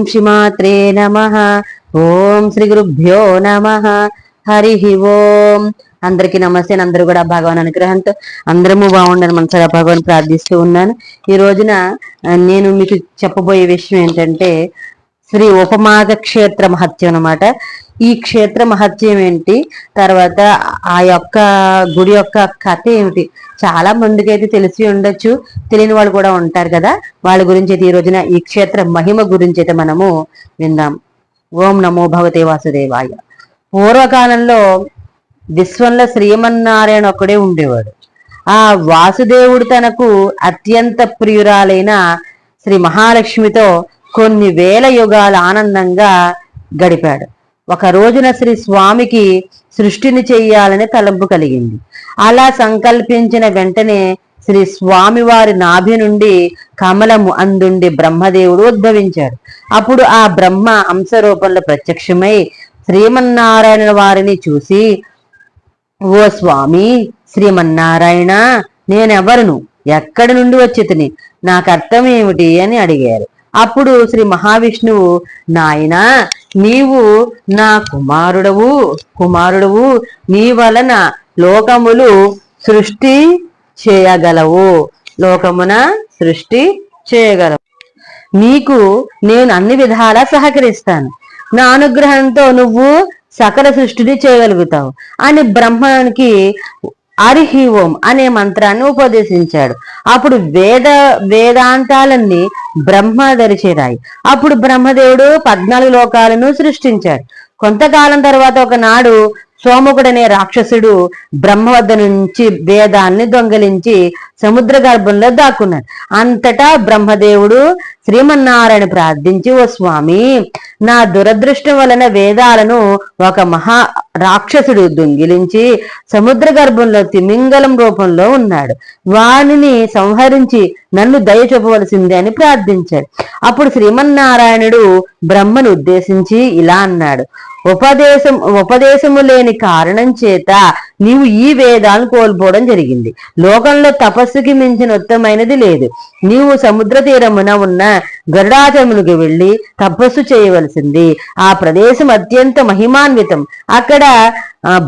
ఓం శ్రీమాత్రే నమ ఓం శ్రీ గురుభ్యో నమ హరి ఓం అందరికీ నమస్తే అందరూ కూడా భగవాన్ అనుగ్రహంతో అందరము బాగుండని మనసుగా భగవాన్ ప్రార్థిస్తూ ఉన్నాను. ఈ రోజున నేను మీకు చెప్పబోయే విషయం ఏంటంటే శ్రీ ఉపమాద క్షేత్ర మహత్యం అన్నమాట. ఈ క్షేత్ర మహత్యం ఏంటి? తర్వాత ఆ యొక్క గుడి యొక్క కథ ఏమిటి? చాలా మందికి అయితే తెలిసి ఉండొచ్చు. తెలియని వాళ్ళు కూడా ఉంటారు కదా. వాళ్ళ గురించి అయితే ఈ రోజున ఈ క్షేత్ర మహిమ గురించి అయితే మనము విందాం. ఓం నమో భగవతే వాసుదేవాయ. పూర్వకాలంలో విశ్వంలో శ్రీమన్నారాయణ ఒక్కడే ఉండేవాడు. ఆ వాసుదేవుడు తనకు అత్యంత ప్రియురాలైన శ్రీ మహాలక్ష్మితో కొన్ని వేల యుగాలు ఆనందంగా గడిపాడు. ఒక రోజున శ్రీ స్వామికి సృష్టిని చెయ్యాలని తలంపు కలిగింది. అలా సంకల్పించిన వెంటనే శ్రీ స్వామివారి నాభి నుండి కమలము అందుండి బ్రహ్మదేవుడు ఉద్భవించాడు. అప్పుడు ఆ బ్రహ్మ అంశ రూపంలో ప్రత్యక్షమై శ్రీమన్నారాయణ వారిని చూసి ఓ స్వామి శ్రీమన్నారాయణ నేనెవరును? ఎక్కడి నుండి వచ్చితిని నాకు అర్థం ఏమిటి అని అడిగారు. అప్పుడు శ్రీ మహావిష్ణువు నాయనా నీవు నా కుమారుడవు కుమారుడవు నీ వలన లోకములు సృష్టి చేయగలవు. లోకమున సృష్టి చేయగలవు. నీకు నేను అన్ని విధాలా సహకరిస్తాను. నా అనుగ్రహంతో నువ్వు సకల సృష్టిని చేయగలుగుతావు. అని బ్రహ్మానికి అరిహి ఓం అనే మంత్రాన్ని ఉపదేశించాడు. అప్పుడు వేద వేదాంతాలన్నీ బ్రహ్మ దరిచేరాయి అప్పుడు బ్రహ్మదేవుడు పద్నాలుగు లోకాలను సృష్టించాడు. కొంతకాలం తర్వాత ఒకనాడు సోముకుడనే రాక్షసుడు బ్రహ్మ వద్ద నుంచి వేదాన్ని దొంగిలించి సముద్ర గర్భంలో దాక్కున్నాడు. అంతటా బ్రహ్మదేవుడు శ్రీమన్నారాయణ ప్రార్థించి ఓ స్వామి నా దురదృష్టం వలన వేదాలను ఒక మహా రాక్షసుడు దొంగిలించి సముద్ర గర్భంలో తిమింగలం రూపంలో ఉన్నాడు. వానిని సంహరించి నన్ను దయ చూపవలసిందే అని ప్రార్థించాడు. అప్పుడు శ్రీమన్నారాయణుడు బ్రహ్మను ఉద్దేశించి ఇలా అన్నాడు ఉపదేశం ఉపదేశము లేని కారణం చేత నీవు ఈ వేదాలను కోల్పోవడం జరిగింది. లోకంలో తపస్సుకి మించిన ఉత్తమైనది లేదు. నీవు సముద్ర తీరమున ఉన్న గరుడాచమునికి వెళ్ళి తపస్సు చేయవలసింది. ఆ ప్రదేశం అత్యంత మహిమాన్వితం. అక్కడ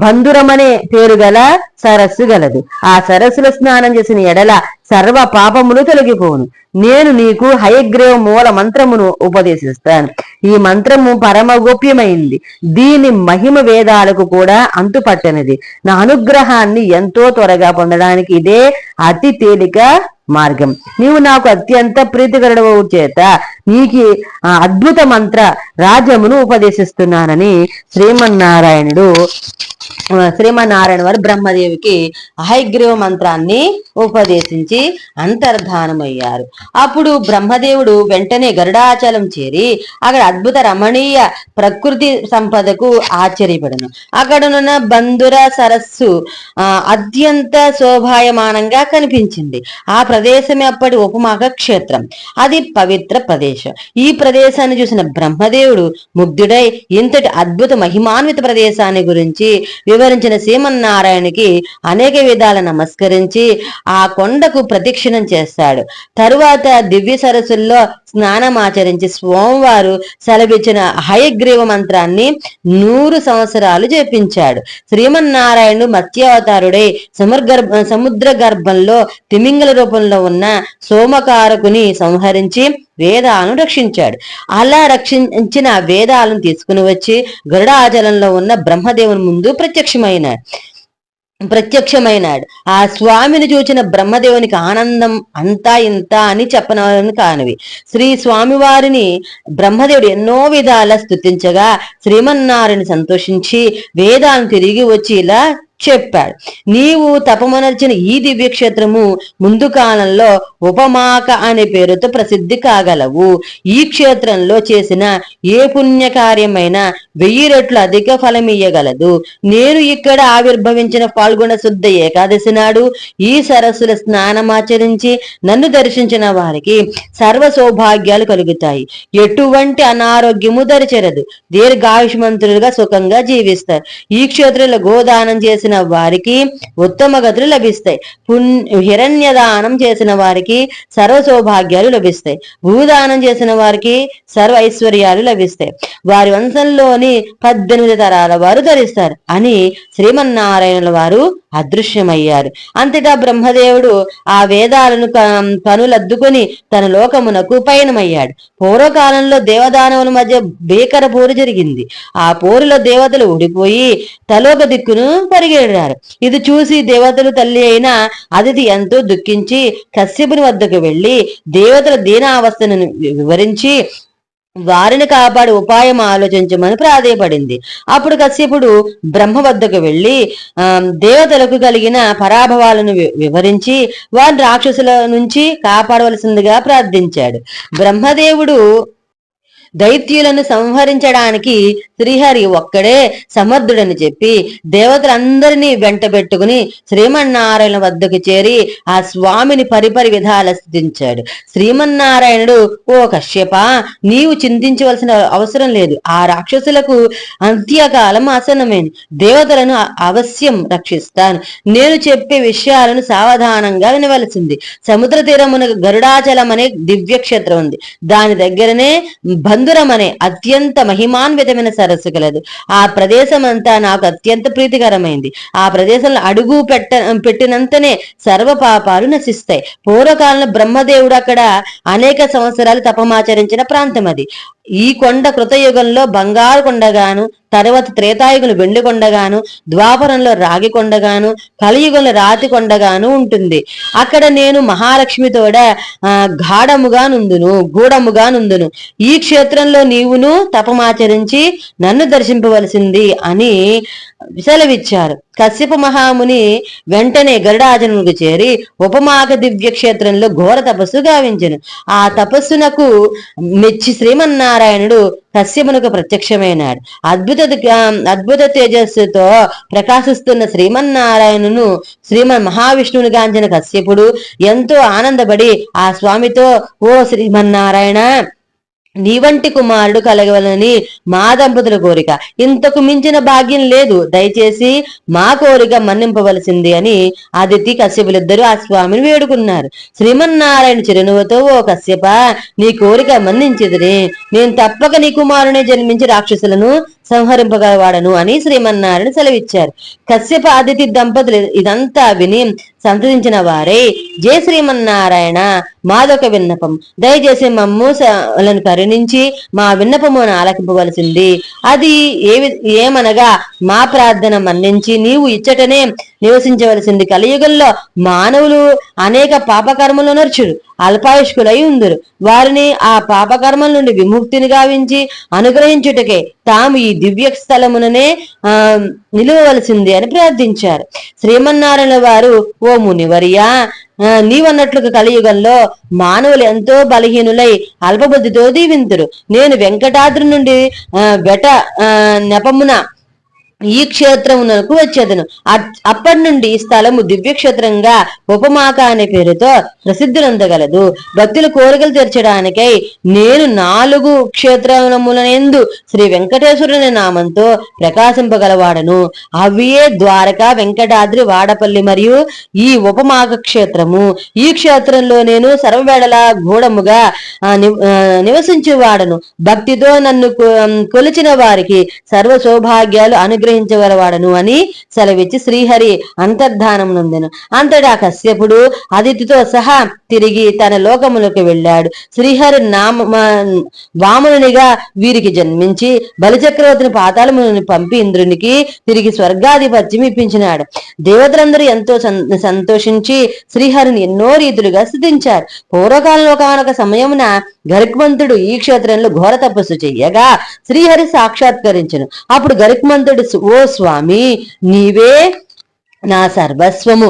బంధురమనే పేరు గల సరస్సు గలదు. ఆ సరస్సులో స్నానం చేసిన ఎడల సర్వ పాపములు తొలగిపోవును. నేను నీకు హయగ్రీవ మూల మంత్రమును ఉపదేశిస్తాను. ఈ మంత్రము పరమ గోప్యమైంది దీని మహిమ వేదాలకు కూడా అంతుపట్టనిది. నా అనుగ్రహాన్ని ఎంతో త్వరగా పొందడానికి ఇదే అతి తేలిక మార్గం. నీవు నాకు అత్యంత ప్రీతికరుడవు చేత నీకి ఆ అద్భుత మంత్ర రాజ్యమును ఉపదేశిస్తున్నానని శ్రీమన్నారాయణుడు శ్రీమన్నారాయణ వారు బ్రహ్మదేవికి అహైగ్రీవ మంత్రాన్ని ఉపదేశించి అంతర్ధానమయ్యారు. అప్పుడు బ్రహ్మదేవుడు వెంటనే గరుడాచలం చేరి అక్కడ అద్భుత రమణీయ ప్రకృతి సంపదకు ఆశ్చర్యపడను. అక్కడనున్న బంధుర సరస్సు అత్యంత శోభాయమానంగా కనిపించింది. ఆ ప్రదేశమే అప్పటి ఉపమాక క్షేత్రం అది పవిత్ర ప్రదేశం. ఈ ప్రదేశాన్ని చూసిన బ్రహ్మదేవుడు ముగ్ధుడై ఇంతటి అద్భుత మహిమాన్విత ప్రదేశాన్ని గురించి వివరించిన సీమన్నారాయణకి అనేక విధాల నమస్కరించి ఆ కొండకు ప్రదక్షిణం చేస్తాడు. తరువాత దివ్య సరస్సుల్లో స్నానమాచరించి స్వామివారు సెలవిచ్చిన హయగ్రీవ మంత్రాన్ని నూరు సంవత్సరాలు జపించాడు. శ్రీమన్నారాయణుడు మత్స్యావతారుడై సముద్ర సముద్ర గర్భంలో తిమింగల రూపంలో ఉన్న సోమకారకుని సంహరించి వేదాలను రక్షించాడు. అలా రక్షించిన వేదాలను తీసుకుని వచ్చి గరుడాచలంలో ఉన్న బ్రహ్మదేవుని ముందు ప్రత్యక్షమైనాడు. ప్రత్యక్షమైనాడు. ఆ స్వామిని చూచిన బ్రహ్మదేవునికి ఆనందం అంతా ఇంత అని చెప్పనని కానివి. శ్రీ స్వామివారిని బ్రహ్మదేవుడు ఎన్నో విధాల స్తుతించగా శ్రీమన్నారాయణ సంతోషించి వేదాలను తిరిగి వచ్చి ఇలా చెప్పాడు. నీవు తపమనర్చిన ఈ దివ్య క్షేత్రము ముందు కాలంలో ఉపమాక అనే పేరుతో ప్రసిద్ధి కాగలవు. ఈ క్షేత్రంలో చేసిన ఏ పుణ్యకార్యమైన వెయ్యి రెట్లు అధిక ఫలం ఇయ్యగలదు. నేను ఇక్కడ ఆవిర్భవించిన పాల్గొన శుద్ధ ఏకాదశి నాడు ఈ సరస్సుల స్నానమాచరించి నన్ను దర్శించిన వారికి సర్వ సౌభాగ్యాలు కలుగుతాయి. ఎటువంటి అనారోగ్యము దరిచెరదు. దీర్ఘాయుష్మంతులుగా సుఖంగా జీవిస్తారు. ఈ క్షేత్రంలో గోదానం చేసిన చేసిన వారికి ఉత్తమ గతులు లభిస్తాయి. పుణ్ హిరణ్య దానం చేసిన వారికి సర్వ సౌభాగ్యాలు లభిస్తాయి. భూదానం చేసిన వారికి సర్వ ఐశ్వర్యాలు లభిస్తాయి. వారి వంశంలోని పద్దెనిమిది తరాల వారు ధరిస్తారు. అని శ్రీమన్నారాయణుల వారు అదృశ్యమయ్యారు. అంతటా బ్రహ్మదేవుడు ఆ వేదాలను క- కనులద్దుకొని తన లోకమునకు పయనమయ్యాడు. పూర్వకాలంలో దేవదానవుల మధ్య భీకర పోరు జరిగింది. ఆ పోరులో దేవతలు ఊడిపోయి తలోక దిక్కును పరిగెడారు ఇది చూసి దేవతలు తల్లి అయిన అతిథి ఎంతో దుఃఖించి కశ్యపుని వద్దకు వెళ్ళి దేవతల దీనావస్థను వివరించి వారిని కాపాడు ఉపాయం ఆలోచించమని ప్రాధేయపడింది. అప్పుడు కశ్యపుడు బ్రహ్మ వద్దకు వెళ్ళి దేవతలకు కలిగిన పరాభవాలను వి- వివరించి వారిని రాక్షసుల నుంచి కాపాడవలసిందిగా ప్రార్థించాడు. బ్రహ్మదేవుడు దైత్యులను సంహరించడానికి శ్రీహరి ఒక్కడే సమర్థుడని చెప్పి దేవతలందరినీ వెంట పెట్టుకుని శ్రీమన్నారాయణ వద్దకు చేరి ఆ స్వామిని పరిపరి విధాల స్థితించాడు శ్రీమన్నారాయణుడు ఓ కశ్యప నీవు చింతించవలసిన అవసరం లేదు. ఆ రాక్షసులకు అంత్యకాలం ఆసన్నమైంది దేవతలను అవశ్యం రక్షిస్తాను. నేను చెప్పే విషయాలను సావధానంగా వినవలసింది. సముద్ర తీరమున గరుడాచలం అనే దివ్య క్షేత్రం ఉంది. దాని దగ్గరనే అనే అత్యంత మహిమాన్వితమైన సరస్సు కలదు ఆ ప్రదేశం అంతా నాకు అత్యంత ప్రీతికరమైంది. ఆ ప్రదేశంలో అడుగు పెట్ట పెట్టినంతనే సర్వ పాపాలు నశిస్తాయి. పూర్వకాలంలో బ్రహ్మదేవుడు అక్కడ అనేక సంవత్సరాలు తపమాచరించిన ప్రాంతం అది. ఈ కొండ కృతయుగంలో బంగారు కొండగాను తర్వాత త్రేతాయుగంలో వెండి కొండగాను ద్వాపరంలో రాగి కొండగాను కలియుగంలో రాతి కొండగాను ఉంటుంది. అక్కడ నేను మహాలక్ష్మితోడ గాఢముగా నుందును గూఢముగా నుందును ఈ క్షేత్రంలో నీవును తపమాచరించి నన్ను దర్శింపవలసింది అని సెలవిచ్చారు. కశ్యప మహాముని వెంటనే గరుడాచరణకు చేరి ఉపమాక దివ్య క్షేత్రంలో ఘోర తపస్సు గావించను. ఆ తపస్సునకు మెచ్చి శ్రీమన్నారాయణుడు కశ్యపునకు ప్రత్యక్షమైనాడు. అద్భుత అద్భుత తేజస్సుతో ప్రకాశిస్తున్న శ్రీమన్నారాయణును శ్రీమన్ మహావిష్ణువుని గాంచిన కశ్యపుడు ఎంతో ఆనందపడి ఆ స్వామితో ఓ శ్రీమన్నారాయణ నీ వంటి కుమారుడు కలగవలని మా దంపతుల కోరిక. ఇంతకు మించిన భాగ్యం లేదు. దయచేసి మా కోరిక మన్నింపవలసింది అని అదితి కశ్యపులిద్దరూ ఆ స్వామిని వేడుకున్నారు. శ్రీమన్నారాయణ చిరునవ్వుతో ఓ కశ్యప నీ కోరిక మన్నించిదిని నేను తప్పక నీ కుమారుని జన్మించి రాక్షసులను సంహరింపగలవాడను అని శ్రీమన్నారాయణ సెలవిచ్చారు. కశ్యప అతిథి దంపతులు ఇదంతా విని సంతరించిన వారే జయ శ్రీమన్నారాయణ మాదొక విన్నపం. దయచేసి మమ్ము కరుణించి మా విన్నపమును ఆలకింపవలసింది. అది ఏ ఏమనగా మా ప్రార్థన మన్నించి నీవు ఇచ్చటనే నివసించవలసింది. కలియుగంలో మానవులు అనేక పాపకర్మలు నర్చుడు అల్పాయుష్కులై ఉందరు. వారిని ఆ పాపకర్మల నుండి విముక్తిని గావించి అనుగ్రహించుటకే తాము ఈ దివ్య స్థలముననే ఆ నిలువవలసింది అని ప్రార్థించారు. శ్రీమన్నారాయణ వారు ఓ మునివర్యా ఆ, నీవన్నట్లుగా కలియుగంలో మానవులు ఎంతో బలహీనులై అల్పబుద్ధితో దీవింతురు. నేను వెంకటాద్రి నుండి ఆ, వెట ఆ, నెపమున ఈ క్షేత్రమునకు వచ్చేదను. అప్పటి నుండి ఈ స్థలము దివ్యక్షేత్రంగా ఉపమాక అనే పేరుతో ప్రసిద్ధులందగలదు. భక్తుల కోరికలు తీర్చడానికై నేను నాలుగు క్షేత్రములనందు శ్రీ వెంకటేశ్వరుని నామంతో ప్రకాశింపగలవాడను. అవియే ద్వారక వెంకటాద్రి వాడపల్లి మరియు ఈ ఉపమాక క్షేత్రము. ఈ క్షేత్రంలో నేను సర్వవేళల గూఢముగా నివసించేవాడను. భక్తితో నన్ను కొలిచిన వారికి సర్వ సౌభాగ్యాలు అనుగ్రహించగలవాడను అని సెలవిచ్చి శ్రీహరి అంతర్ధానం నొందెను. అంతటా కశ్యపుడు అదితితో సహా తిరిగి తన లోకములకు వెళ్ళాడు. శ్రీహరి నామ మా- వామనునిగా వీరికి జన్మించి బలిచక్రవర్తిని పాతాళముని పంపి ఇంద్రునికి తిరిగి స్వర్గాధిపత్యం ఇప్పించినాడు దేవతలందరూ ఎంతో సం- సంతోషించి శ్రీహరిని ఎన్నో రీతులుగా స్థుతించారు. పూర్వకాలంలో కానొక సమయమున గరుక్మంతుడు ఈ క్షేత్రంలో ఘోర తపస్సు చెయ్యగా శ్రీహరి సాక్షాత్కరించను. అప్పుడు గరుక్మంతుడు ఓ స్వామి నీవే నా సర్వస్వము.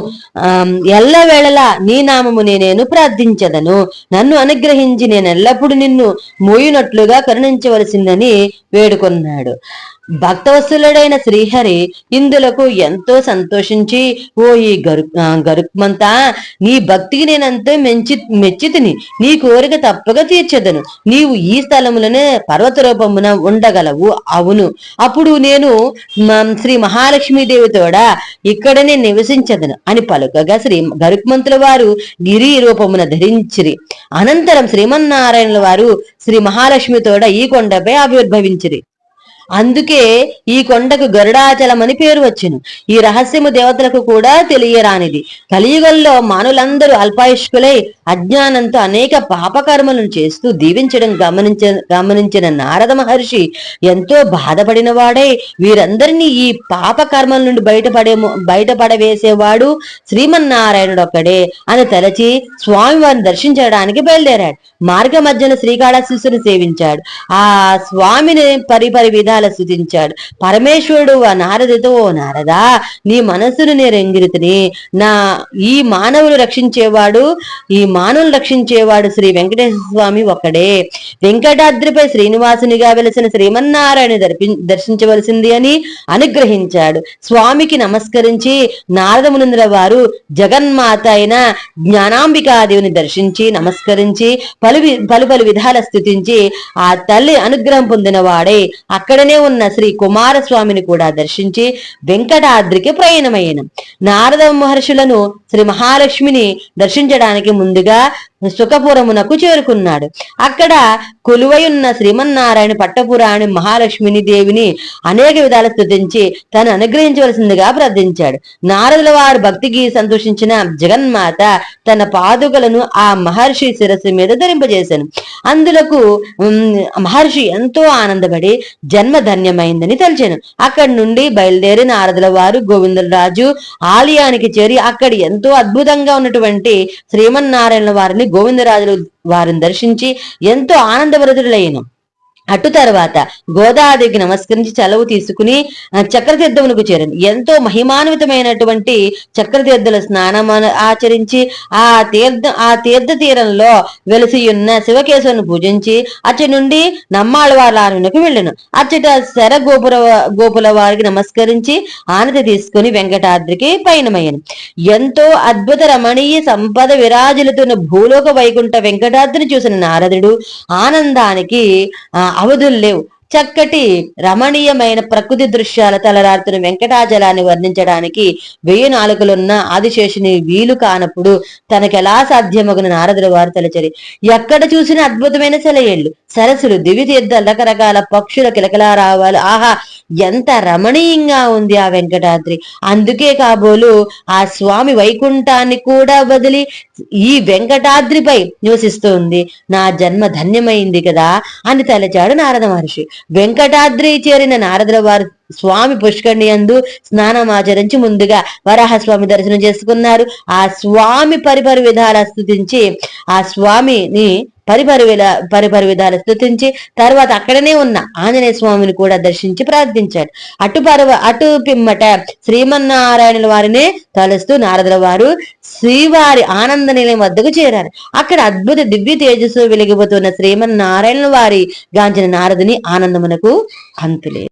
ఎల్లవేళలా నీ నామముని నేను ప్రార్థించదను. నన్ను అనుగ్రహించి నేను ఎల్లప్పుడూ నిన్ను మోయినట్లుగా కరుణించవలసిందని వేడుకొన్నాడు. భక్తవత్సలుడైన శ్రీహరి ఇందులకు ఎంతో సంతోషించి ఓ ఈ గరు గరుక్మంతా నీ భక్తికి నేనంతో మెంచి మెచ్చితిని. నీ కోరిక తప్పక తీర్చదను. నీవు ఈ స్థలములనే పర్వత రూపమున ఉండగలవు. అవును. అప్పుడు నేను మ- శ్రీ మహాలక్ష్మీదేవి తోడ ఇక్కడనే నివసించదను అని పలుకగా శ్రీ గరుక్మంతుల వారు గిరి రూపమున ధరించిరి. అనంతరం శ్రీమన్నారాయణుల వారు శ్రీ మహాలక్ష్మి తోడ ఈ కొండపై ఆవిర్భవించిరి. అందుకే ఈ కొండకు గరుడాచలం అని పేరు వచ్చెను. ఈ రహస్యము దేవతలకు కూడా తెలియరానిది. కలియుగంలో మానులందరూ అల్పాయుష్కులై అజ్ఞానంతో అనేక పాపకర్మలను చేస్తూ దీవించడం గమనించ గమనించిన నారద మహర్షి ఎంతో బాధపడిన వాడై వీరందరినీ ఈ పాపకర్మల నుండి బయటపడే బయటపడవేసేవాడు శ్రీమన్నారాయణుడు ఒక్కడే అని తలచి స్వామివారిని దర్శించడానికి బయలుదేరాడు. మార్గ మధ్యన శ్రీకాళహస్తిని సేవించాడు. ఆ స్వామిని పరిపరి విధాలు స్థుతించాడు పరమేశ్వరుడు ఆ నారదుతో ఓ నారదా నీ మనస్సును నేను ఎంగిరితిని. నా ఈ మానవులు రక్షించేవాడు ఈ మానవులు రక్షించేవాడు శ్రీ వెంకటేశ్వర స్వామి ఒక్కడే. వెంకటాద్రిపై శ్రీనివాసునిగా వెలిసిన శ్రీమన్నారాయణ దర్పి- దర్శించవలసింది అని అనుగ్రహించాడు. స్వామికి నమస్కరించి నారదమునందుల వారు జగన్మాత అయిన జ్ఞానాంబికాదేవిని దర్శించి నమస్కరించి పలు పలు పలు విధాల స్థుతించి ఆ తల్లి అనుగ్రహం పొందిన వాడే అక్కడనే ఉన్న శ్రీ కుమారస్వామిని కూడా దర్శించి వెంకటాద్రికి ప్రయాణమైన నారద మహర్షులను శ్రీ మహాలక్ష్మిని దర్శించడానికి ముందుగా సుఖపురమునకు చేరుకున్నాడు. అక్కడ కొలువయున్న శ్రీమన్నారాయణ పట్టపురాణి మహాలక్ష్మిని దేవిని అనేక విధాలు స్థుతించి తను అనుగ్రహించవలసిందిగా ప్రార్థించాడు. నారదుల వారు భక్తికి సంతోషించిన జగన్మాత తన పాదుకలను ఆ మహర్షి శిరస్సు మీద ధరింపజేశాను. అందులకు మహర్షి ఎంతో ఆనందపడి జన్మ ధన్యమైందని తలిచాను. అక్కడి నుండి బయలుదేరి నారదుల వారు గోవిందరాజు ఆలయానికి చేరి అక్కడి ఎంతో అద్భుతంగా ఉన్నటువంటి శ్రీమన్నారాయణ వారిని గోవిందరాజులు వారిని దర్శించి ఎంతో ఆనందభరితులయ్యను అటు తర్వాత గోదాదేవికి నమస్కరించి చలవు తీసుకుని చక్రతీర్థమునకు చేరాను ఎంతో మహిమాన్వితమైనటువంటి చక్రతీర్థుల స్నానం ఆచరించి ఆ తీర్థ ఆ తీర్థ తీరంలో వెలిసి ఉన్న శివకేశవును పూజించి అచ్చటి నుండి నమ్మాళ్ళవార్లకు వెళ్ళను. అచ్చట శర గోపుర గోపుల వారికి నమస్కరించి ఆనతి తీసుకుని వెంకటాద్రికి పయనమయ్యను. ఎంతో అద్భుత రమణీయ సంపద విరాజులుతున్న భూలోక వైకుంఠ వెంకటాద్రిని చూసిన నారదుడు ఆనందానికి ఆ, అవధులు లేవు. చక్కటి రమణీయమైన ప్రకృతి దృశ్యాల తలరారుతున్న వెంకటాచలాన్ని వర్ణించడానికి వెయ్యి నాలుకలున్న ఆదిశేషుని వీలు కానప్పుడు తనకెలా సాధ్యమగున నారదుల వారు తలచరి ఎక్కడ చూసిన అద్భుతమైన సెలయేళ్ళు సరస్సులు దివి రకరకాల పక్షుల కిలకలారావాలు. ఆహా ఎంత రమణీయంగా ఉంది ఆ వెంకటాద్రి. అందుకే కాబోలు ఆ స్వామి వైకుంఠాన్ని కూడా వదిలి ఈ వెంకటాద్రిపై నివసిస్తుంది. నా జన్మ ధన్యమైంది కదా అని తలచాడు నారద మహర్షి. వెంకటాద్రి చేరిన నారదుల వారు స్వామి పుష్కరిణి అందు స్నానం ఆచరించి ముందుగా వరాహ స్వామి దర్శనం చేసుకున్నారు. ఆ స్వామి పరిపరి విధాల స్థుతించి ఆ స్వామిని పరిపరి విధ పరిపరి విధాలు స్థుతించి తర్వాత అక్కడనే ఉన్న ఆంజనేయ స్వామిని కూడా దర్శించి ప్రార్థించాడు. అటు పర్వ అటు పిమ్మట శ్రీమన్నారాయణుల వారినే తలుస్తూ నారదుల వారు శ్రీవారి ఆనంద నిలయం వద్దకు చేరారు. అక్కడ అద్భుత దివ్య తేజస్సు వెలిగిపోతున్న శ్రీమన్నారాయణుల వారి గాంచిన నారదుని ఆనందమునకు అంతులే.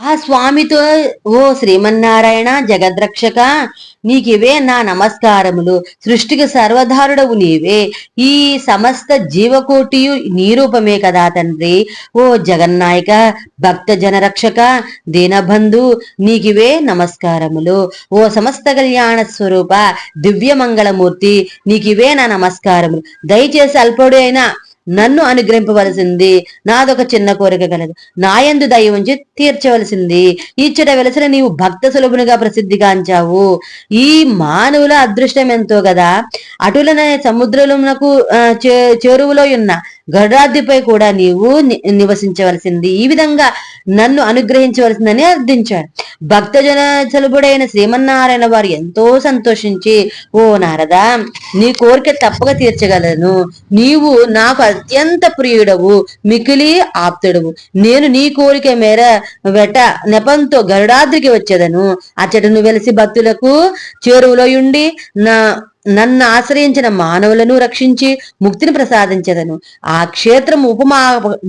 ఆ స్వామితో ఓ శ్రీమన్నారాయణ జగద్రక్షక నీకివే నా నమస్కారములు. సృష్టికి సర్వధారుడవు నీవే. ఈ సమస్త జీవకోటియు నీ రూపమే కదా తండ్రి. ఓ జగన్నాయక భక్త జనరక్షక దీనబంధు నీకివే నమస్కారములు. ఓ సమస్త కళ్యాణ స్వరూప దివ్య మంగళమూర్తి నీకివే నా నమస్కారములు. దయచేసి అల్పుడు అయినా నన్ను అనుగ్రహింపవలసింది. నాదొక చిన్న కోరిక కలదు నాయందు దయ ఉంచి తీర్చవలసింది. ఇచ్చట వెలసిన నీవు భక్త సులభునిగా ప్రసిద్ధిగాంచావు. ఈ మానవుల అదృష్టం ఎంతో కదా. అటులనే సముద్రమునకు చే- చెరువులో ఉన్న గరుడాద్రిపై కూడా నీవు ని- నివసించవలసింది. ఈ విధంగా నన్ను అనుగ్రహించవలసిందని అర్థించాడు. భక్తజన చలుబుడైన శ్రీమన్నారాయణ వారు ఎంతో సంతోషించి ఓ నారదా నీ కోరిక తప్పక తీర్చగలను. నీవు నాకు అత్యంత ప్రియుడవు మికిలి ఆప్తుడవు. నేను నీ కోరిక మేర వెట నెపంతో గరుడాద్రికి వచ్చేదను. అచ్చటను వెలిసి భక్తులకు చేరువలో ఉండి నా నన్ను ఆశ్రయించిన మానవులను రక్షించి ముక్తిని ప్రసాదించదను. ఆ క్షేత్రం ఉపమా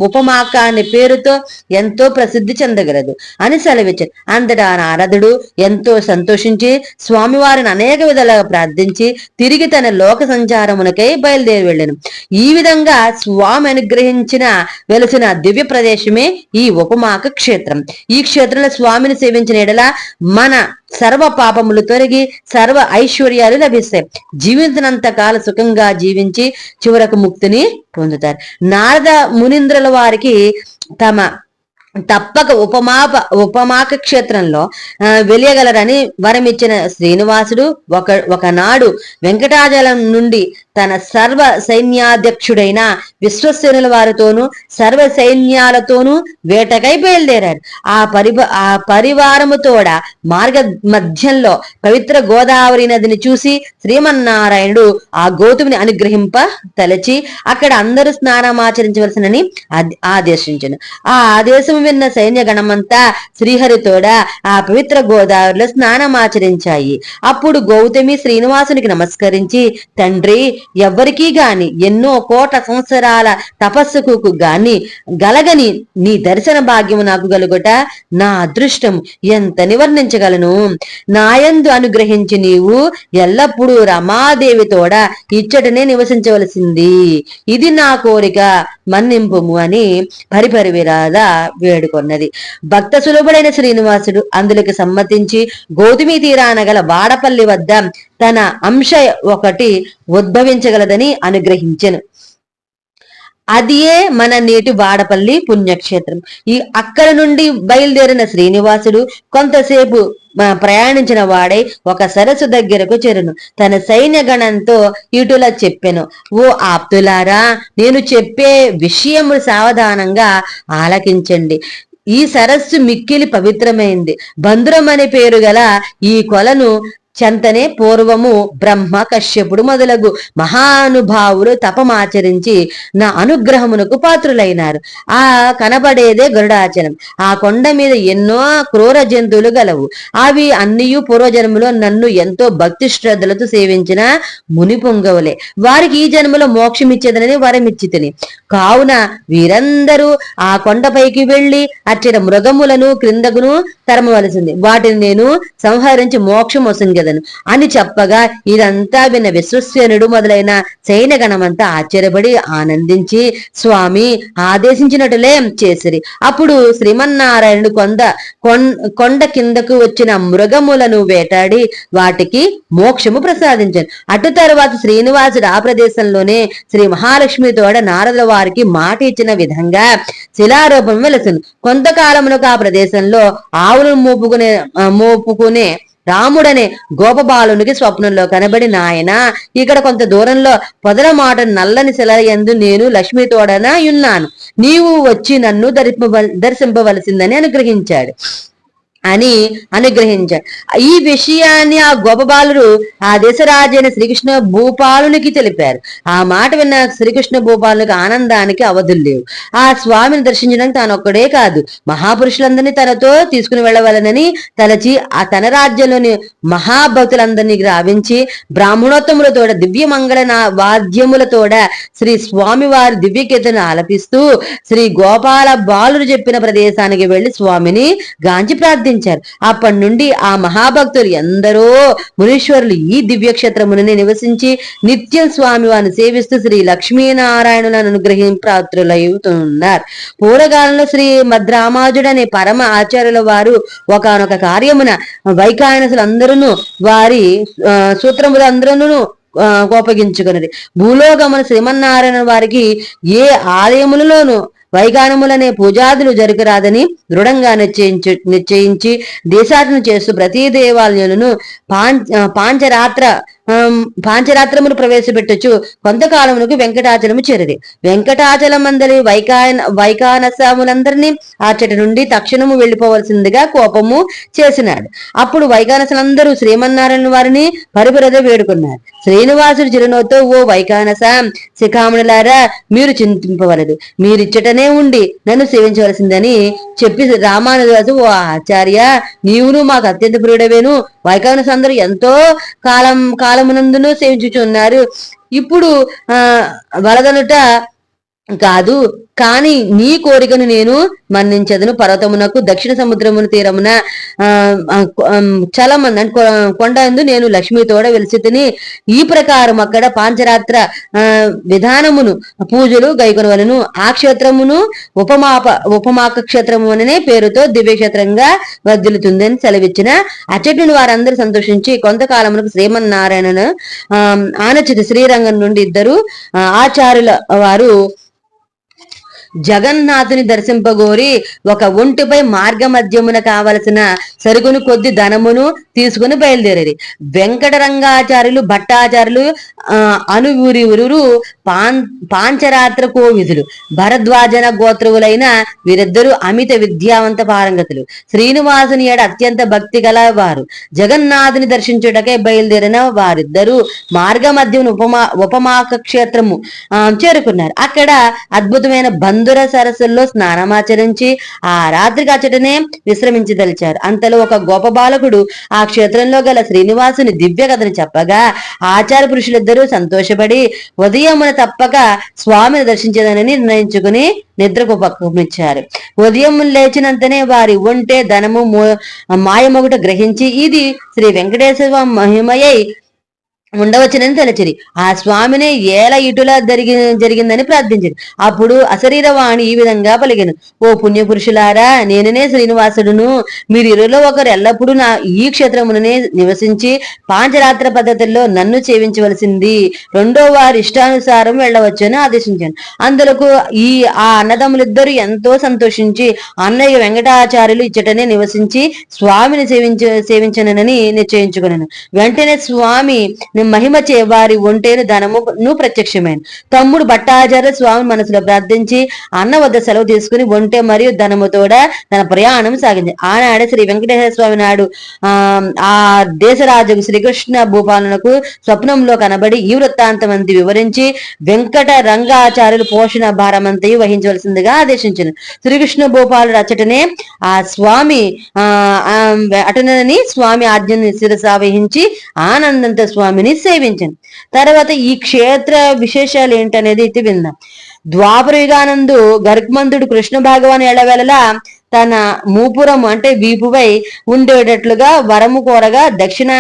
ఉపమాక అనే పేరుతో ఎంతో ప్రసిద్ధి చెందగలదు అని సెలవిచ్చారు అంతటా నారదుడు ఎంతో సంతోషించి స్వామివారిని అనేక విధాలుగా ప్రార్థించి తిరిగి తన లోక సంచారమునకై బయలుదేరి వెళ్ళాను. ఈ విధంగా స్వామి అనుగ్రహించిన వెలసిన దివ్య ప్రదేశమే ఈ ఉపమాక క్షేత్రం. ఈ క్షేత్రంలో స్వామిని సేవించిన ఎడల మన సర్వ పాపములు తొలగి సర్వ ఐశ్వర్యాలు లభిస్తాయి. జీవించినంత కాల సుఖంగా జీవించి చివరకు ముక్తిని పొందుతారు. నారద మునీంద్రుల వారికి తమ తప్పక ఉపమాప ఉపమాక క్షేత్రంలో వెలియగలరని వరమిచ్చిన శ్రీనివాసుడు ఒక ఒకనాడు వెంకటాచలం నుండి తన సర్వ సైన్యాధ్యక్షుడైన విశ్వసేనుల వారితోనూ సర్వ సైన్యాలతోనూ వేటకై బయలుదేరాడు ఆ పరి ఆ పరివారముతోడ మార్గ మధ్యంలో పవిత్ర గోదావరి నదిని చూసి శ్రీమన్నారాయణుడు ఆ గౌతమిని అనుగ్రహింప తలచి అక్కడ అందరూ స్నానమాచరించవలసినని ఆదేశించను. ఆ ఆదేశం విన్న సైన్య గణమంతా శ్రీహరితోడ ఆ పవిత్ర గోదావరిలో స్నానమాచరించాయి అప్పుడు గౌతమి శ్రీనివాసునికి నమస్కరించి తండ్రి ఎవ్వరికీ గాని ఎన్నో కోట సంవత్సరాల తపస్సుకు గాని గలగని నీ దర్శన భాగ్యము నాకు గలుగుట నా అదృష్టం ఎంత నివర్ణించగలను? నాయందు అనుగ్రహించి నీవు ఎల్లప్పుడూ రమాదేవి తోడ ఇచ్చటనే నివసించవలసింది. ఇది నా కోరిక మన్నింపుము అని పరిపరి విరాద వేడుకొన్నది. భక్త సులభుడైన శ్రీనివాసుడు అందులోకి సమ్మతించి గోధుమి తీరాన గల వాడపల్లి వద్ద తన అంశ ఒకటి ఉద్భవించగలదని అనుగ్రహించెను. అదియే మన నేటి వాడపల్లి పుణ్యక్షేత్రం. ఈ అక్కడ నుండి బయలుదేరిన శ్రీనివాసుడు కొంతసేపు ప్రయాణించిన వాడై ఒక సరస్సు దగ్గరకు చేరును. తన సైన్య గణంతో ఇటులా చెప్పెను. ఓ ఆప్తులారా నేను చెప్పే విషయము సావధానంగా ఆలకించండి. ఈ సరస్సు మిక్కిలి పవిత్రమైంది. బంధురం అనే పేరు గల ఈ కొలను చెంతనే పూర్వము బ్రహ్మ కశ్యపుడు మొదలగు మహానుభావులు తపమాచరించి నా అనుగ్రహమునకు పాత్రులైనారు. ఆ కనబడేదే గరుడాచలం. ఆ కొండ మీద ఎన్నో క్రూర జంతువులు గలవు. అవి అన్నియు పూర్వజన్మలో నన్ను ఎంతో భక్తి శ్రద్ధలతో సేవించిన ముని పొంగవులే. వారికి ఈ జన్మలో మోక్షమిచ్చేదనని వరమిచ్చితిని. కావున వీరందరూ ఆ కొండపైకి వెళ్ళి అచ్చట మృగములను క్రిందకును తరమవలసింది. వాటిని నేను సంహరించి మోక్షం వసంగద కదను అని చెప్పగా ఇదంతా విన్న విశ్వసేనుడు మొదలైన సైన్య గణమంతా ఆశ్చర్యపడి ఆనందించి స్వామి ఆదేశించినట్లే చేసిరి. అప్పుడు శ్రీమన్నారాయణుడు కొండ కొండ కిందకు వచ్చిన మృగములను వేటాడి వాటికి మోక్షము ప్రసాదించాను. అటు తర్వాత శ్రీనివాసుడు ఆ ప్రదేశంలోనే శ్రీ మహాలక్ష్మి తోడ నారదుల వారికి మాట ఇచ్చిన విధంగా శిలారూపం వెలసింది కొంతకాలమునకు ఆ ప్రదేశంలో ఆవులను మోపుకునే మోపుకునే రాముడనే గోపబాలునికి స్వప్నంలో కనబడి నాయన ఇక్కడ కొంత దూరంలో పొదల మాట నల్లని శిల ఎందు నేను లక్ష్మితోడన ఉన్నాను. నీవు వచ్చి నన్ను దర్శింపవలసిందని అనుగ్రహించాడు. అని అనుగ్రహించాడు. ఈ విషయాన్ని ఆ గోపబాలుడు ఆ దేశరాజైన శ్రీకృష్ణ భూపాలునికి తెలిపారు. ఆ మాట విన్న శ్రీకృష్ణ భూపాలునికి ఆనందానికి అవధులు లేవు. ఆ స్వామిని దర్శించడానికి తాను ఒక్కడే కాదు మహాపురుషులందరినీ తనతో తీసుకుని వెళ్ళవలనని తలచి ఆ తన రాజ్యంలోని మహాభక్తులందరినీ గ్రావించి బ్రాహ్మణోత్తములతోడ దివ్య మంగళ వాద్యములతోడ శ్రీ స్వామి వారి దివ్యకీర్తను ఆలపిస్తూ శ్రీ గోపాల బాలుడు చెప్పిన ప్రదేశానికి వెళ్ళి స్వామిని గాంచి ప్రార్థి ప్రార్థించారు అప్పటి నుండి ఆ మహాభక్తులు ఎందరో మునీశ్వరులు ఈ దివ్యక్షేత్రముననే నివసించి నిత్యం స్వామి వారిని సేవిస్తూ శ్రీ లక్ష్మీనారాయణులను అనుగ్రహింప్రాతులవుతున్నారు పూర్వకాలంలో శ్రీ మద్రామాజుడు అనే పరమ ఆచార్యుల వారు ఒకనొక కార్యమున వైకాయనసులందరూ వారి సూత్రములందరూ కోపగించుకున్నది భూలోకమున శ్రీమన్నారాయణ వారికి ఏ ఆలయములలోనూ వైగానములనే పూజాదులు జరగరాదని దృఢంగా నిశ్చయించి నిశ్చయించి దేశాటన చేస్తూ ప్రతి దేవాలయాలను పాంచరాత్ర పాంచరాత్రమును ప్రవేశపెట్టచ్చు కొంతకాలమునకు వెంకటాచలము చేరది. వెంకటాచలం అందరి వైకాయన వైకానసములందరినీ చెట్టు నుండి తక్షణము వెళ్ళిపోవలసిందిగా కోపము చేసినాడు. అప్పుడు వైకానసలందరూ శ్రీమన్నారాయణ వారిని పరిపరద వేడుకున్నారు. శ్రీనివాసుడు చిరునవ్వుతో ఓ వైకానస శిఖాములారా మీరు చింతింపవలదు. మీరిచ్చటనే ఉండి నన్ను సేవించవలసిందని చెప్పి రామానుదాసు ఓ ఆచార్య నీవును మాకు అత్యంత ప్రియుడవేను. వైకానసులందరూ ఎంతో కాలం కాలం కాలమునందును సేవించుచున్నారు. ఇప్పుడు ఆ వలదనుట కాదు. కాని నీ కోరికను నేను మన్నించదును. పర్వతమునకు దక్షిణ సముద్రమున తీరమున ఆ చలమంది అంటే కొండ ఎందు నేను లక్ష్మీతోడ వెలిసితిని. ఈ ప్రకారం అక్కడ పాంచరాత్ర ఆ విధానమును పూజలు గైకొనవలను. ఆ క్షేత్రమును ఉపమాప ఉపమాక క్షేత్రము అనే పేరుతో దివ్యక్షేత్రంగా వర్ధిల్లుతుందని సెలవిచ్చిన అచ్చటిని వారందరూ సంతోషించి కొంతకాలమునకు శ్రీమన్నారాయణను ఆనచితి ఆనచిత శ్రీరంగం నుండి ఇద్దరు ఆచార్యుల వారు జగన్నాథుని దర్శింపగోరి ఒక ఒంటిపై మార్గ మధ్యమున కావలసిన సరుకును కొద్ది ధనమును తీసుకుని బయలుదేరేది. వెంకటరంగాచార్యులు భట్టాచార్యులు అనువురివురు పాన్ పాంచరాత్ర కోవిధులు భరద్వాజన గోత్రువులైన వీరిద్దరూ అమిత విద్యావంత పారంగతులు. శ్రీనివాసుని ఏడ అత్యంత భక్తి గల వారు జగన్నాథుని దర్శించుటకే బయలుదేరిన వారిద్దరూ మార్గ మధ్యమును ఉపమా ఉపమాక క్షేత్రము చేరుకున్నారు. అక్కడ అద్భుతమైన బంధుర సరస్సుల్లో స్నానమాచరించి ఆ రాత్రికి అచ్చటనే విశ్రమించదలిచారు అంతలో ఒక గోప బాలకుడు ఆ క్షేత్రంలో గల శ్రీనివాసుని దివ్య కథను చెప్పగా ఆచార పురుషులిద్దరూ సంతోషపడి ఉదయమున తప్పక స్వామిని దర్శించదని నిర్ణయించుకుని నిద్రకు పక్కమిచ్చారు ఉదయం లేచినంతనే వారి ఒంటే ధనము మాయమొగట గ్రహించి ఇది శ్రీ వెంకటేశ్వర మహిమయై ఉండవచ్చునని తలచిరి. ఆ స్వామిని ఏల ఇటులా జరిగి జరిగిందని ప్రార్థించింది అప్పుడు అశరీర వాణి ఈ విధంగా పలిగాను ఓ పుణ్యపురుషులారా నేననే శ్రీనివాసుడును. మీరు ఇరులో ఒకరు ఎల్లప్పుడూ నా ఈ క్షేత్రముననే నివసించి పాంచరాత్ర పద్ధతుల్లో నన్ను సేవించవలసింది. రెండో వారి ఇష్టానుసారం వెళ్ళవచ్చని ఆదేశించాను. అందులకు ఈ ఆ అన్నదమ్ములిద్దరూ ఎంతో సంతోషించి అన్నయ్య వెంకటాచార్యులు ఇచ్చటనే నివసించి స్వామిని సేవించ సేవించనని నిశ్చయించుకున్నాను వెంటనే స్వామి మహిమచే వారి ఒంటేరు ధనమును ప్రత్యక్షమైన. తమ్ముడు భట్టాచార్య స్వామి మనసులో ప్రార్థించి అన్న వద్ద సెలవు తీసుకుని ఒంటె మరియు ధనముతోడ తన ప్రయాణం సాగింది. ఆనాడు శ్రీ వెంకటేశ్వర స్వామి నాడు ఆ ఆ దేశరాజు శ్రీకృష్ణ భూపాలనకు స్వప్నంలో కనబడి ఈ వృత్తాంతం అంతా వివరించి వెంకట రంగాచార్యులు పోషణ భారమంతయు వహించవలసిందిగా ఆదేశించను. శ్రీకృష్ణ భూపాలుడు అచ్చటనే ఆ స్వామి ఆ అటనని స్వామి ఆజ్ఞని శిరసావహించి ఆనందంతో స్వామిని అని సేవించాను తర్వాత ఈ క్షేత్ర విశేషాలు ఏంటనేది ఇది విందాం. ద్వాపర యుగానందు గర్గమంతుడు కృష్ణ భగవాన్ ఎడవెలలా తన మూపురం అంటే వీపుపై ఉండేటట్లుగా వరము కోరగా దక్షిణ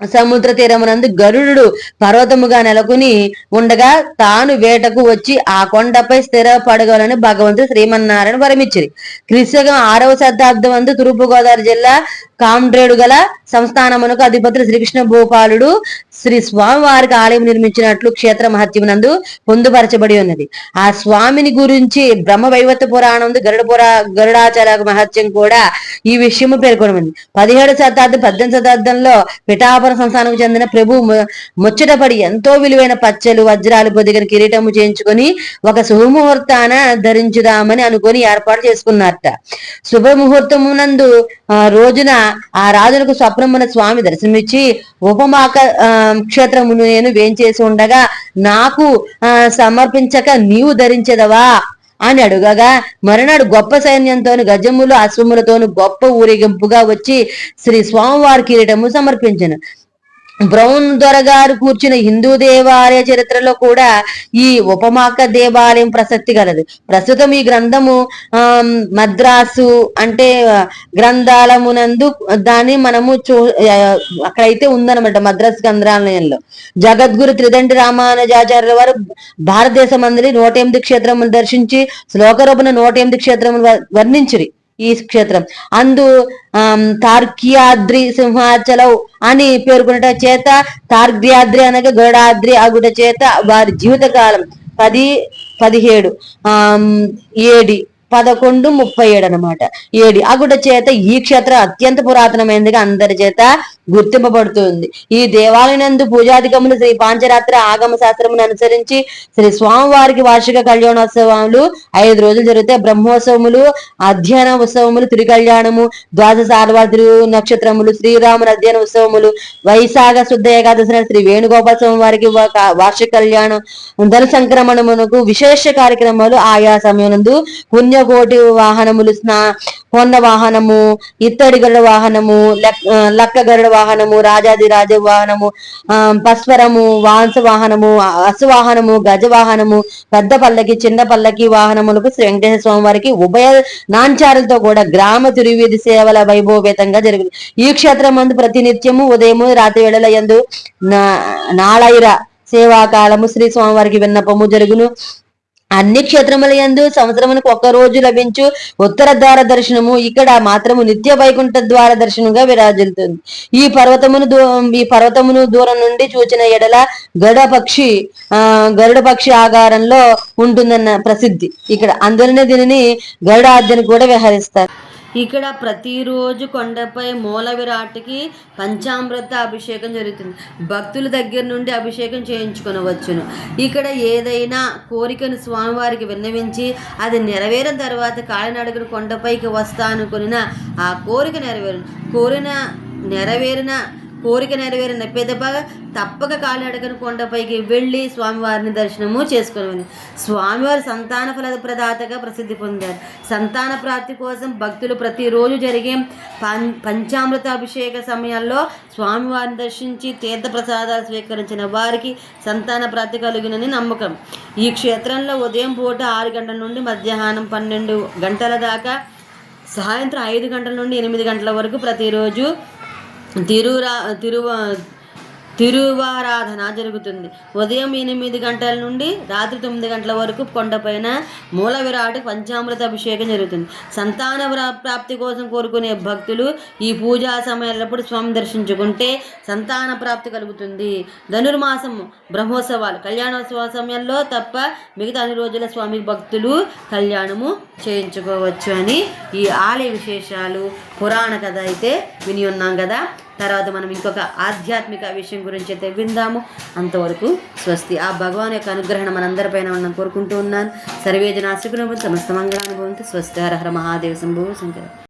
సముద్ర తీరమునందు గరుడు పర్వతముగా నెలకొని ఉండగా తాను వేటకు వచ్చి ఆ కొండపై స్థిరపడగలని భగవంతుడు శ్రీమన్నారాయణ వరమిచ్చిరి. క్రిస్తకం ఆరవ శతాబ్దం అందు తూర్పు గోదావరి జిల్లా కామ్రేడు గల సంస్థానమునకు అధిపతులు శ్రీకృష్ణ భూపాలుడు శ్రీ స్వామి వారికి ఆలయం నిర్మించినట్లు క్షేత్ర మహత్యమునందు పొందుపరచబడి ఉన్నది. ఆ స్వామిని గురించి బ్రహ్మ వైవత్వ పురాణం గరుడ పురా గరుడాచార మహత్యం కూడా ఈ విషయము పేర్కొనబడింది పదిహేడు శతాబ్దం పద్దెనిమిది శతాబ్దంలో పిఠాపురం సంస్థానం చెందిన ప్రభు ముచ్చటపడి ఎంతో విలువైన పచ్చలు వజ్రాలు పొదిగిన కిరీటము చేయించుకొని ఒక శుభముహూర్తాన ధరించుదామని అనుకొని ఏర్పాటు చేసుకున్నారట. శుభముహూర్తమునందు రోజున ఆ రాజులకు స్వప్నమున స్వామి దర్శనమిచ్చి ఉపమాక క్షేత్రమును నేను వేంచేసి ఉండగా నాకు సమర్పించక నీవు ధరించదవా? అని అడుగగా మరునాడు గొప్ప సైన్యంతోను గజములు అశ్వములతోను గొప్ప ఊరేగింపుగా వచ్చి శ్రీ స్వామివారి కిరీటము సమర్పించను. బ్రౌన్ దొరగారు కూర్చున్న హిందూ దేవాలయ చరిత్రలో కూడా ఈ ఉపమాక దేవాలయం ప్రసక్తి కలదు. ప్రస్తుతం ఈ గ్రంథము మద్రాసు అంటే గ్రంథాలమునందు దాన్ని మనము చూ అక్కడైతే ఉందన్నమాట మద్రాసు గ్రంథాలయంలో. జగద్గురు త్రిదండి రామానుజాచార్యుల వారు భారతదేశం అందరి నూట ఎనిమిది క్షేత్రములు దర్శించి శ్లోకరూపణ నూట ఎనిమిది క్షేత్రములు వర్ణించిరి. ఈ క్షేత్రం. అందు తార్క్యాద్రి సింహాచలవు అని పేర్కొనట చేత తార్గ్యాద్రి అనగా గడాద్రి అగుట చేత వారి జీవితకాలం పది పదిహేడు ఆ ఏడి. పదకొండు ముప్పై ఏడు అనమాట ఏడు అగుట చేత ఈ క్షేత్రం అత్యంత పురాతనమైనదిగా అందరి చేత గుర్తింపబడుతుంది. ఈ దేవాలయనందు పూజాధికములు శ్రీ పాంచరాత్ర ఆగమ శాస్త్రమును అనుసరించి శ్రీ స్వామివారికి వార్షిక కళ్యాణోత్సవాలు ఐదు రోజులు జరిగితే బ్రహ్మోత్సవములు అధ్యయన ఉత్సవములు తిరు కళ్యాణము ద్వాదశ సార్వత్రి నక్షత్రములు శ్రీరాముని అధ్యయన ఉత్సవములు వైశాఖ శుద్ధ ఏకాదశి శ్రీ వేణుగోపాల స్వామి వారికి వార్షిక కళ్యాణం ధన సంక్రమణమునకు విశేష కార్యక్రమాలు ఆయా సమయనందు పుణ్య కోటి వాహనములు స్నా హొన్న వాహనము ఇత్తడి గరుడ వాహనము లక్- లక్క గరుడ వాహనము రాజాది రాజ వాహనము పస్వరము వాంస వాహనము అశ్వవాహనము గజ వాహనము పెద్ద పల్లకి చిన్న పల్లకి వాహనములకు శ్రీ వెంకటేశ్వర స్వామి వారికి ఉభయ నాంచారులతో కూడా గ్రామ తిరువీధి సేవల వైభవేతంగా జరుగుతుంది. ఈ క్షేత్రం ప్రతినిత్యము ఉదయము రాత్రి వేళల యందు నా- నాళైర సేవాకాలము శ్రీ స్వామివారికి విన్నపము జరుగును. అన్ని క్షేత్రముల యందు సంవత్సరమునకు ఒక్క రోజు లభించు ఉత్తర ద్వార దర్శనము. ఇక్కడ మాత్రము నిత్య వైకుంఠ ద్వార దర్శనంగా విరాజిల్తుంది ఈ పర్వతమును ఈ పర్వతమును దూరం నుండి చూచిన ఎడల గరుడ పక్షి ఆ గరుడ పక్షి ఆకారంలో ఉంటుందన్న ప్రసిద్ధి. ఇక్కడ అందువలనే దీనిని గరుడాద్యని కూడా విహరిస్తారు. ఇక్కడ ప్రతిరోజు కొండపై మూల విరాట్కి పంచామృత అభిషేకం జరుగుతుంది. భక్తుల దగ్గర నుండి అభిషేకం చేయించుకునవచ్చును. ఇక్కడ ఏదైనా కోరికను స్వామివారికి విన్నవించి అది నెరవేరిన తర్వాత కాలినడకను కొండపైకి వస్తా అనుకున్న ఆ కోరిక నెరవేరు కోరిన నెరవేరిన కోరిక నెరవేరిన పెదపగా తప్పక కాలినడకను కొండపైకి వెళ్ళి స్వామివారిని దర్శనము చేసుకుని స్వామివారి సంతాన ఫల ప్రదాతగా ప్రసిద్ధి పొందారు. సంతాన ప్రాప్తి కోసం భక్తులు ప్రతిరోజు జరిగే పం పంచామృత అభిషేక సమయాల్లో స్వామివారిని దర్శించి తీర్థ ప్రసాదాలు స్వీకరించిన వారికి సంతాన ప్రాప్తి కలిగినని నమ్మకం. ఈ క్షేత్రంలో ఉదయం పూట ఆరు గంటల నుండి మధ్యాహ్నం పన్నెండు గంటల దాకా సాయంత్రం ఐదు గంటల నుండి ఎనిమిది గంటల వరకు ప్రతిరోజు તિરુરા તિરુવા తిరువారాధన జరుగుతుంది. ఉదయం ఎనిమిది గంటల నుండి రాత్రి తొమ్మిది గంటల వరకు కొండపైన మూల విరాట్ పంచామృత అభిషేకం జరుగుతుంది. సంతాన ప్రాప్తి కోసం కోరుకునే భక్తులు ఈ పూజా సమయాలప్పుడు స్వామి దర్శించుకుంటే సంతాన ప్రాప్తి కలుగుతుంది. ధనుర్మాసం బ్రహ్మోత్సవాలు కళ్యాణోత్సవ సమయంలో తప్ప మిగతా అన్ని రోజుల స్వామి భక్తులు కళ్యాణము చేయించుకోవచ్చు అని ఈ ఆలయ విశేషాలు పురాణ కథ అయితే విని ఉన్నాం కదా. తర్వాత మనం ఇంకొక ఆధ్యాత్మిక విషయం గురించి అయితే విందాము. అంతవరకు స్వస్తి. ఆ భగవాన్ యొక్క అనుగ్రహణ మనందరిపైన మనం కోరుకుంటూ ఉన్నాను. సర్వేజన సుఖనుభవం సమస్త మంగళానుభవంతో. స్వస్తి. హర హర మహాదేవ శంభు శంకర.